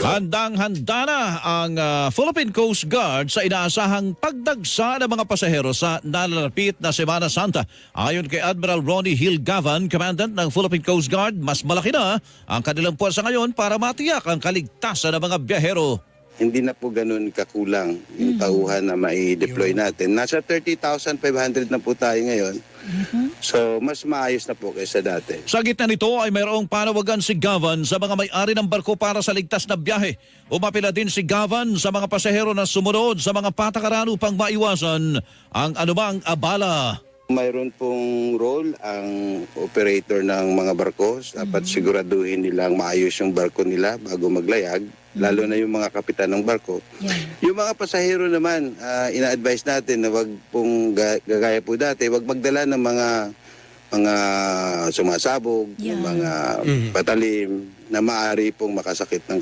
Handang-handa na ang ah, Philippine Coast Guard sa inaasahang pagdagsa ng mga pasahero sa nalalapit na Semana Santa. Ayon kay Admiral Ronnie Hill Gavan, Commandant ng Philippine Coast Guard, mas malaki na ang kanilang puwersa ngayon para matiyak ang kaligtasan ng mga biyahero. Hindi na po ganun kakulang yung tauhan na mai-deploy natin. Nasa 30,500 na po tayo ngayon. So, mas maayos na po kaysa dati. Sa gitna nito ay mayroong panawagan si Gavan sa mga may-ari ng barko para sa ligtas na biyahe. Umapila din si Gavan sa mga pasahero na sumunod sa mga patakaran upang maiwasan ang anumang abala. Mayroon pong role ang operator ng mga barko. Dapat siguraduhin nilang maayos yung barko nila bago maglayag, lalo na yung mga kapitan ng barko. Yung mga pasahero naman, ah, ina-advise natin na wag pong ga- gagaya po dati, wag magdala ng mga mga sumasabog, Yeah. mga patalim na maaari pong makasakit ng